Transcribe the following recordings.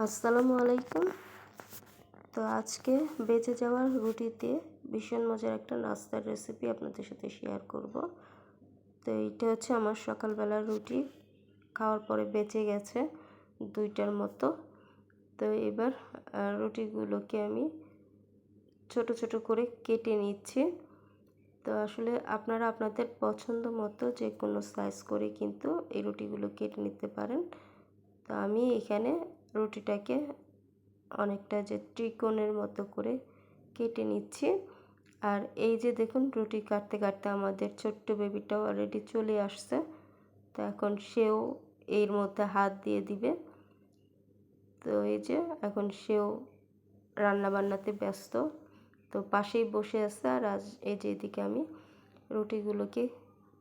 আসসালামু আলাইকুম। তো আজকে বেঁচে যাওয়ার রুটি দিয়ে ভীষণ মজার একটা নাস্তার রেসিপি আপনাদের সাথে শেয়ার করব। তো এইটা হচ্ছে আমার সকালবেলার রুটি। খাওয়ার পরে বেঁচে গেছে দুইটার মতো। তো এবার রুটিগুলোকে আমি ছোট ছোট করে কেটে নিচ্ছি। তো আসলে আপনারা আপনাদের পছন্দ মতো যে কোনো সাইজ করে কিন্তু এই রুটিগুলো কেটে নিতে পারেন। তো আমি এখানে রুটিটাকে অনেকটা যে ত্রিকোণের মতো করে কেটে নিচ্ছি। আর এই যে দেখুন, রুটি কাটতে কাটতে আমাদের ছোট্ট বেবিটাও অলরেডি চলে আসছে। তো এখন সেও এর মধ্যে হাত দিয়ে দিবে। তো এই যে এখন সেও রান্না বান্নাতে ব্যস্ত। তো পাশেই বসে আছে আর আজ এই যে এদিকে আমি রুটিগুলোকে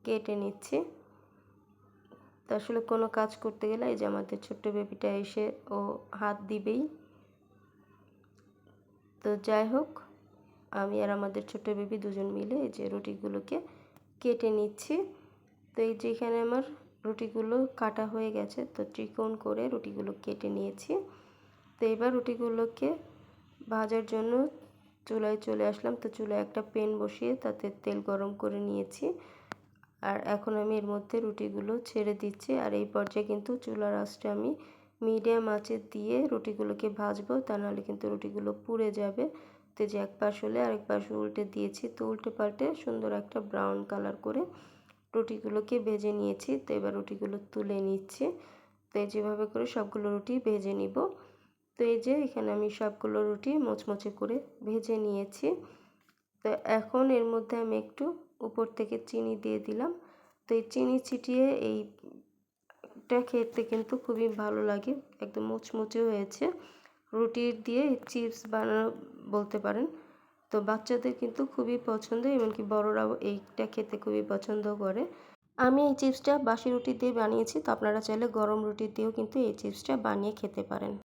কেটে নিচ্ছি। তো আসলে কোনো কাজ করতে গেলে এই যে আমাদের ছোট্ট বেবিটা এসে ও হাত দিবেই। তো যাই হোক, আমি আর আমাদের ছোট বেবি দুজন মিলে এই যে রুটিগুলোকে কেটে নিচ্ছি। তো এই যেখানে আমার রুটিগুলো কাটা হয়ে গেছে, তো ত্রিকোণ করে রুটিগুলো কেটে নিয়েছি। তো এবার রুটিগুলোকে ভাজার জন্য চুলায় চলে আসলাম। তো চুলায় একটা পেন বসিয়ে তাতে তেল গরম করে নিয়েছি। আর এখন আমি এর মধ্যে রুটিগুলো ছেড়ে দিচ্ছি। আর এই পর্যায়ে কিন্তু চুলার আঁচটা আমি মিডিয়াম আঁচে দিয়ে রুটিগুলোকে ভাজবো, তা নাহলে কিন্তু রুটিগুলো পুড়ে যাবে। তো যে এক পাশ হলে আরেক পাশ উল্টে দিয়েছি, তো উল্টে পাল্টে সুন্দর একটা ব্রাউন কালার করে রুটিগুলোকে ভেজে নিয়েছি। তো এবার রুটিগুলো তুলে নিচ্ছি। তো এই যেভাবে করে সবগুলো রুটি ভেজে নিব। তো এই যে এখানে আমি সবগুলো রুটি মোচমোচে করে ভেজে নিয়েছি। তো এখন এর মধ্যে আমি একটু উপর থেকে চিনি দিয়ে দিলাম। তো এই চিনি ছিটিয়ে এইটা খেতে কিন্তু খুবই ভালো লাগে, একদম মুচমুচে হয়েছে। রুটি দিয়ে চিপস বানানো বলতে পারেন। তো বাচ্চাদের কিন্তু খুবই পছন্দ, এমনকি বড়রাও এইটা খেতে খুবই পছন্দ করে। আমি এই চিপসটা বাসি রুটি দিয়ে বানিয়েছি, তো আপনারা চাইলে গরম রুটি দিয়েও কিন্তু এই চিপসটা বানিয়ে খেতে পারেন।